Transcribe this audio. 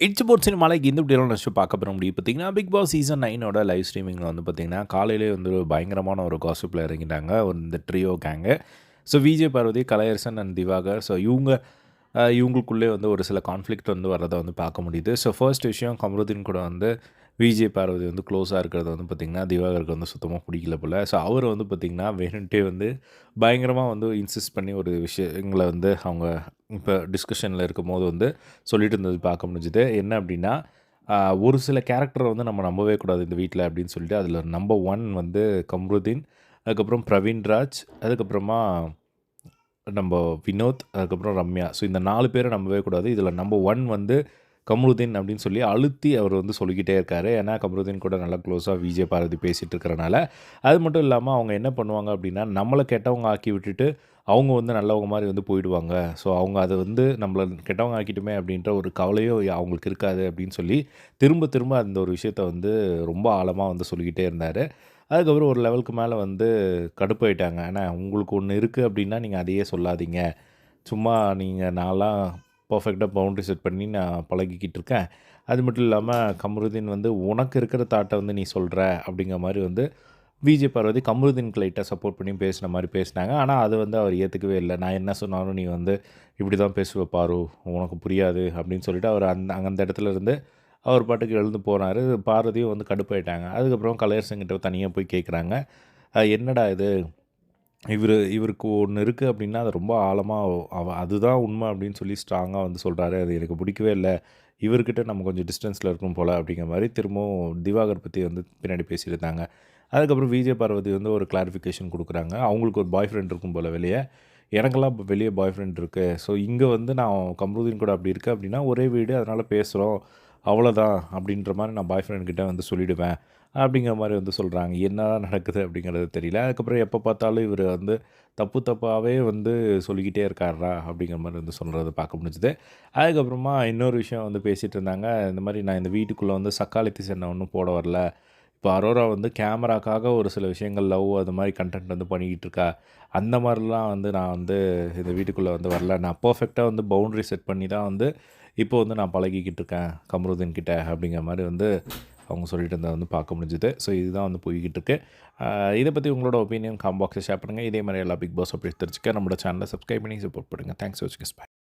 It's board சினிமாலைக்கு இந்த இப்படியெல்லாம் நினச்சி பார்க்க போகிற முடியும் பார்த்தீங்கன்னா பிக் பாஸ் சீசன் நைனோட லைவ் ஸ்ட்ரீமிங்கில் வந்து பார்த்திங்கன்னா காலையிலே வந்து ஒரு பயங்கரமான ஒரு காசிப்பில் இறங்கிட்டாங்க. ஒரு இந்த trio gang so Vijay Parvathi Kalaiyarasan and Divakar. So இவங்க இவங்களுக்குள்ளே வந்து ஒரு சில கான்ஃப்ளிக்ட் வந்து வர்றதை வந்து பார்க்க முடியுது. ஸோ ஃபர்ஸ்ட் விஷயம் கமருதீன் கூட வந்து விஜய் பார்வதி வந்து க்ளோஸாக இருக்கிறது வந்து பார்த்திங்கன்னா திவாகருக்கு வந்து சுத்தமாக பிடிக்கல போல். ஸோ அவர் வந்து பார்த்திங்கன்னா வேணுன்ட்டே வந்து பயங்கரமாக வந்து இன்சிஸ்ட் பண்ணி ஒரு விஷயங்களை வந்து அவங்க இப்போ டிஸ்கஷனில் இருக்கும் போது வந்து சொல்லிட்டு இருந்தது பார்க்க முடிஞ்சுது. என்ன அப்படின்னா ஒரு சில கேரக்டரை வந்து நம்ம நம்பவே கூடாது இந்த வீட்டில் அப்படின்னு சொல்லிட்டு அதில் நம்பர் ஒன் வந்து கம்ருதீன் அதுக்கப்புறம் பிரவீன்ராஜ் அதுக்கப்புறமா நம்ம வினோத் அதுக்கப்புறம் ரம்யா. ஸோ இந்த நாலு பேரை நம்பவே கூடாது. இதில் நம்பர் ஒன் வந்து கமருதீன் அப்படின்னு சொல்லி அழுத்தி அவர் வந்து சொல்லிக்கிட்டே இருக்காரு. ஏன்னா கமருதீன் கூட நல்லா க்ளோஸாக விஜய் பாரதி பேசிகிட்டு இருக்கிறனால. அது மட்டும் இல்லாமல் அவங்க என்ன பண்ணுவாங்க அப்படின்னா நம்மளை கெட்டவங்க ஆக்கி விட்டுட்டு அவங்க வந்து நல்லவங்க மாதிரி வந்து போயிடுவாங்க. ஸோ அவங்க அதை வந்து நம்மளை கெட்டவங்க ஆக்கிட்டுமே அப்படின்ற ஒரு கவலையோ அவங்களுக்கு இருக்காது அப்படின்னு சொல்லி திரும்ப திரும்ப அந்த ஒரு விஷயத்த வந்து ரொம்ப ஆழமாக வந்து சொல்லிக்கிட்டே இருந்தார். அதுக்கப்புறம் ஒரு லெவலுக்கு மேலே வந்து கடுப்பாயிட்டாங்க ஏன்னா உங்களுக்கு ஒன்று இருக்குது அப்படின்னா நீங்கள் அதையே சொல்லாதீங்க. சும்மா நீங்கள் நான்லாம் பர்ஃபெக்டாக பவுண்ட்ரி செட் பண்ணி நான் பழகிக்கிட்டு இருக்கேன். அது மட்டும் இல்லாமல் கமருதீன் வந்து உனக்கு இருக்கிற தாட்டை வந்து நீ சொல்கிற அப்படிங்கிற மாதிரி வந்து விஜய் பார்வதி கமருதீன் லைட்டாக சப்போர்ட் பண்ணி பேசின மாதிரி பேசினாங்க. ஆனால் அது வந்து அவர் ஏற்றுக்கவே இல்லை. நான் என்ன சொன்னாலும் நீ வந்து இப்படி தான் பேசுவ பாரு. உனக்கு புரியாது அப்படின்னு சொல்லிட்டு அவர் அந்த அந்த இடத்துல இருந்து அவர் பாட்டுக்கு எழுந்து போனார். பார்வதியும் வந்து கடுப்பாயிட்டாங்க. அதுக்கப்புறம் கலையரசங்கிட்ட தனியாக போய் கேட்குறாங்க என்னடா இது? இவர் இவருக்கு ஒன்று இருக்குது அப்படின்னா அது ரொம்ப ஆழமாக அவ அதுதான் உண்மை அப்படின்னு சொல்லி ஸ்ட்ராங்காக வந்து சொல்கிறாரு அது எனக்கு பிடிக்கவே இல்லை. இவர்கிட்ட நம்ம கொஞ்சம் டிஸ்டன்ஸில் இருக்கணும் போல் அப்படிங்கிற மாதிரி திரும்பவும் திவாகர் பற்றி வந்து பின்னாடி பேசியிருந்தாங்க அதுக்கப்புறம் விஜய் பார்வதி வந்து ஒரு கிளாரிஃபிகேஷன் கொடுக்குறாங்க. அவங்களுக்கு ஒரு பாய் ஃப்ரெண்ட் இருக்கும் போல் வெளியே. எனக்கெல்லாம் இப்போ வெளியே பாய் ஃப்ரெண்ட் இருக்குது ஸோ இங்கே வந்து நான் கம்ருதீன் கூட அப்படி இருக்குது அப்படின்னா ஒரே வீடு அதனால் பேசுகிறோம் அவ்வளோதான் அப்படின்ற மாதிரி நான் பாய் ஃப்ரெண்ட் கிட்டே வந்து சொல்லிவிடுவேன் அப்படிங்கிற மாதிரி வந்து சொல்கிறாங்க என்னதான் நடக்குது அப்படிங்கிறது தெரியல. அதுக்கப்புறம் எப்போ பார்த்தாலும் இவர் வந்து தப்பு தப்பாகவே வந்து சொல்லிக்கிட்டே இருக்காரா அப்படிங்கிற மாதிரி வந்து சொல்கிறத பார்க்க முடிஞ்சுது. அதுக்கப்புறமா இன்னொரு விஷயம் வந்து பேசிகிட்டு இருந்தாங்க. இந்த மாதிரி நான் இந்த வீட்டுக்குள்ளே வந்து சக்காலத்தி சென்னை ஒன்றும் போட வரல. இப்போ அரோரா வந்து கேமராக்காக ஒரு சில விஷயங்கள் லவ் அது மாதிரி கண்டென்ட் வந்து பண்ணிக்கிட்டு இருக்கா. அந்த மாதிரிலாம் வந்து நான் வந்து இந்த வீட்டுக்குள்ளே வந்து வரல. நான் பர்ஃபெக்டாக வந்து பவுண்ட்ரி செட் பண்ணி தான் வந்து இப்போ வந்து நான் பழகிக்கிட்டு இருக்கேன் கமருதீன் கிட்ட அப்படிங்கிற மாதிரி வந்து அவங்க சொல்லிட்டு இருந்தால் வந்து பார்க்க முடிஞ்சுது. ஸோ இதுதான் வந்து போய்கிட்டு இருக்கு. இதை பற்றி உங்களோட ஒப்பீனியன் காம்பாக்ஸை ஷேர் பண்ணுங்கள் இதே மாதிரி எல்லா பிக் பாஸ் அப்படி தெரிஞ்சுக்க. நம்மளோட சேனலை சப்ஸ்கிரைப் பண்ணி சப்போர்ட் பண்ணுங்கள் தேங்க்ஸ் வச்சுக்க